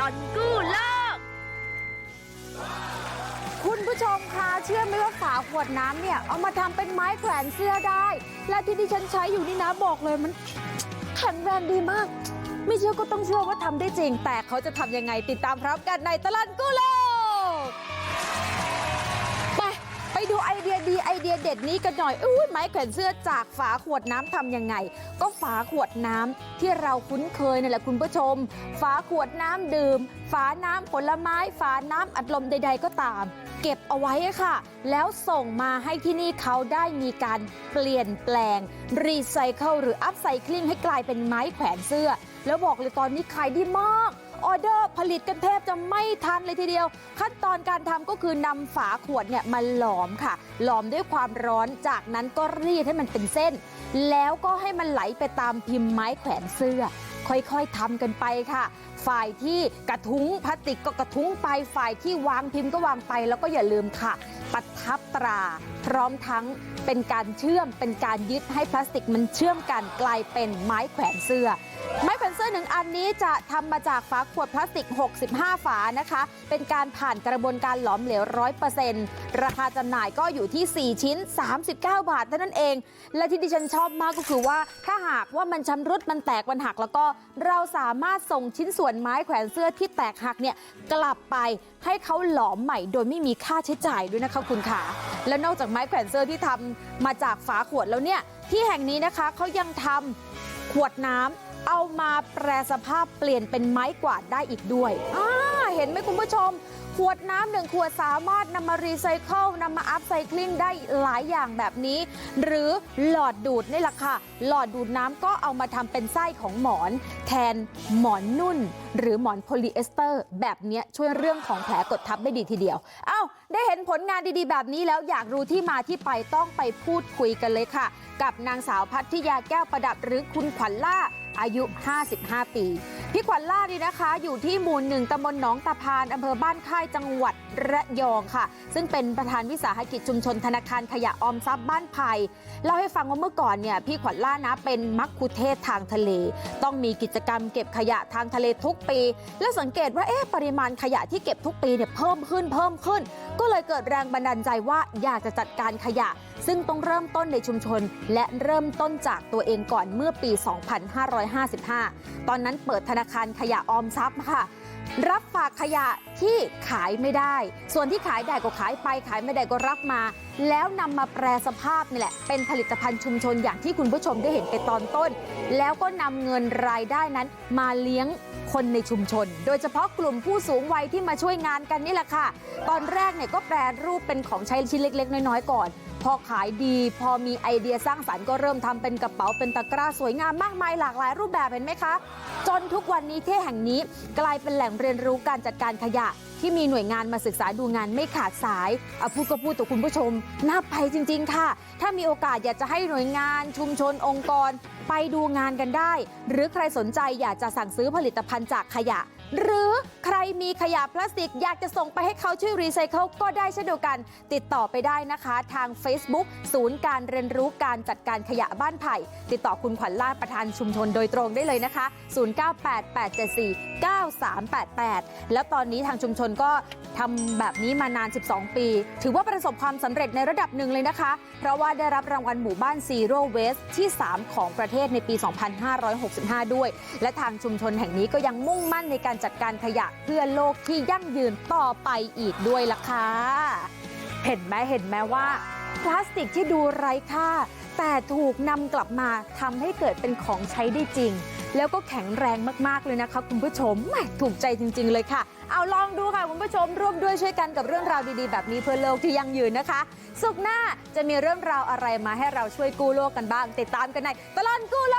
ลอนกู้โลก คุณผู้ชมคะเชื่อไหมว่าฝาขวดน้ำเนี่ย เอามาทำเป็นไม้แขวนเสื้อได้ และที่ที่ฉันใช้อยู่นี่นะบอกเลยมัน แข็งแรงดีมาก ไม่เชื่อก็ต้องเชื่อว่าทำได้จริง แต่เขาจะทำยังไงติดตามพร้อมกันในตลอดกู้โลก เด็ดนี้กันหน่อยอุ้ยไม้แขวนเสื้อจากฝาขวดน้ำทำยังไง ก็ฝาขวดน้ำที่เราคุ้นเคยนั่แหละคุณผู้ชม ฝาขวดน้ำดื่ม ฝาน้ำผลไม้ ฝาน้ำอัดลมใด ๆ ก็ตาม เก็บเอาไว้ค่ะ แล้วส่งมาให้ที่นี่เขาได้มีการเปลี่ยนแปลง รีไซเคิลหรืออัพไซคลิงให้กลายเป็นไม้แขวนเสื้อ แล้วบอกเลยตอนนี้ขายดีมาก ออเดอร์ผลิตกันแทบจะไม่ทันเลยทีเดียว ขั้นตอนการทำก็คือนำฝาขวดเนี่ยมาหลอมค่ะ หลอมด้วยความร้อนจากนั้นก็รีดให้มันเป็นเส้น แล้วก็ให้มันไหลไปตามพิมพ์ไม้แขวนเสื้อ ค่อยๆทำกันไปค่ะ ฝ่ายที่กระทุ้งพลาสติกก็กระทุ้งไปฝ่ายที่วางพิมพ์ก็วางไปแล้วก็อย่าลืมค่ะปัดทับตรา พร้อมทั้งเป็นการเชื่อมเป็นการยึดให้พลาสติกมันเชื่อมกันกลายเป็นไม้แขวนเสื้อ ไม้แขวนเสื้อหนึ่งอันนี้จะทำมาจากฝาขวดพลาสติก 65 ฝานะคะ เป็นการผ่านกระบวนการหลอมเหลว100%ราคาจำหน่ายก็อยู่ที่ 4 ชิ้น 39 บาทเท่านั้นเอง และที่ดิฉันชอบมากก็คือว่าถ้าหากว่ามันชำรุดมันแตกมันหักแล้วก็เราสามารถส่งชิ้นส่วนไม้แขวนเสื้อที่แตกหักเนี่ยกลับไปให้เขาหลอมใหม่โดยไม่มีค่าใช้จ่ายด้วยนะคะคุณขาแล้วนอกจากไม้แขวนเสื้อที่ทำมาจากฝาขวดแล้วเนี่ยที่แห่งนี้นะคะเขายังทำ ขวดน้ำเอามาแปรสภาพเปลี่ยนเป็นไม้กวาดได้อีกด้วย เห็นไหมคุณผู้ชม ขวดน้ำหนึ่งขวดสามารถนำมารีไซเคิลนำมาอัพไซคลิงได้หลายอย่างแบบนี้ หรือหลอดดูดนี่แหละค่ะ หลอดดูดน้ำก็เอามาทำเป็นไส้ของหมอน แทนหมอนนุ่น หรือหมอนโพลีเอสเตอร์ แบบเนี้ยช่วยเรื่องของแผลกดทับได้ดีทีเดียว เอ้า ได้เห็นผลงานดีๆ แบบนี้แล้วอยากรู้ที่มาที่ไปต้องไปพูดคุยกันเลยค่ะ กับนางสาวพัทยาแก้วประดับหรือคุณขวัญล่า อายุ55ปีพี่ขวัญล่านี่นะคะอยู่ที่หมู่หนึ่งตำบลหนองตะพานอำเภอบ้านค่ายจังหวัดระยองค่ะ ซึ่งเป็นประธานวิสาหกิจชุมชนธนาคารขยะออมทรัพย์บ้านไผ่เล่าให้ฟังว่าเมื่อก่อนเนี่ยพี่ขวัญล่านะเป็นมักคุเทศทางทะเล ต้องมีกิจกรรมเก็บขยะทางทะเลทุกปี แล้วสังเกตว่าเอ๊ะปริมาณขยะที่เก็บทุกปีเนี่ยเพิ่มขึ้นเพิ่มขึ้น ก็เลยเกิดแรงบันดาลใจว่าอยากจะจัดการขยะ ซึ่งต้องเริ่มต้นในชุมชน และเริ่มต้นจากตัวเองก่อนเมื่อปี 2555 ตอนนั้นเปิดธนาคารขยะออมทรัพย์ค่ะ รับฝากขยะที่ขายไม่ได้ ส่วนที่ขายได้ก็ขายไปขายไม่ได้ก็รับมา แล้วนำมาแปรสภาพนี่แหละเป็นผลิตภัณฑ์ชุมชนอย่างที่คุณผู้ชมได้เห็นไปตอนต้น แล้วก็นำเงินรายได้นั้นมาเลี้ยงคนในชุมชน โดยเฉพาะกลุ่มผู้สูงวัยที่มาช่วยงานกันนี่แหละค่ะ ตอนแรกเนี่ยก็แปรรูปเป็นของใช้ชิ้นเล็ก ๆ น้อยๆก่อน พอขายดีพอมีไอเดียสร้างสรรค์ก็เริ่มทำเป็นกระเป๋าเป็นตะกร้าสวยงามมากมายหลากหลายรูปแบบเห็นไหมคะ จนทุกวันนี้ที่แห่งนี้กลายเป็นแหล่งเรียนรู้การจัดการขยะ ที่มีหน่วยงานมาศึกษาดูงานไม่ขาดสายเอาพูดก็พูดต่อคุณผู้ชมน่าไปจริง ๆ ค่ะ ถ้ามีโอกาสอยากจะให้หน่วยงานชุมชนองค์กร ไปดูงานกันได้ หรือใครสนใจอยากจะสั่งซื้อผลิตภัณฑ์จากขยะ หรือใครมีขยะพลาสติก อยากจะส่งไปให้เขาช่วยรีไซเคิลก็ได้เช่นเดียวกัน ติดต่อไปได้นะคะ ทาง Facebook ศูนย์การเรียนรู้การจัดการขยะบ้านไผ่ ติดต่อคุณขวัญล่าประธานชุมชนโดยตรงได้เลยนะคะ 9388 แล้วตอนนี้ทางชุมชนก็ทำแบบนี้มานาน 12 ปี ถือว่าประสบความสำเร็จในระดับหนึ่งเลยนะคะ เพราะว่าได้รับรางวัลหมู่บ้าน Zero Waste ที่ 3 ของประเทศในปี 2565 ด้วย และทางชุมชนแห่งนี้ก็ยังมุ่งมั่นในการจัดการขยะเพื่อโลกที่ยั่งยืนต่อไปอีกด้วยล่ะค่ะเห็นไหมเห็นไหมว่า พลาสติกที่ดูไร้ค่า แต่ถูกนำกลับมาทำให้เกิดเป็นของใช้ได้จริง แล้วก็แข็งแรงมากๆเลยนะคะคุณผู้ชมแหม่ถูกใจจริง ๆ เลยค่ะ เอาลองดูค่ะคุณผู้ชมร่วมด้วยช่วยกันกับเรื่องราวดีๆ แบบนี้เพื่อโลกที่ยั่งยืนนะคะ สุขหน้าจะมีเรื่องราวอะไรมาให้เราช่วยกู้โลกกันบ้าง ติดตามกันในตลอดกู้โล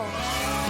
ก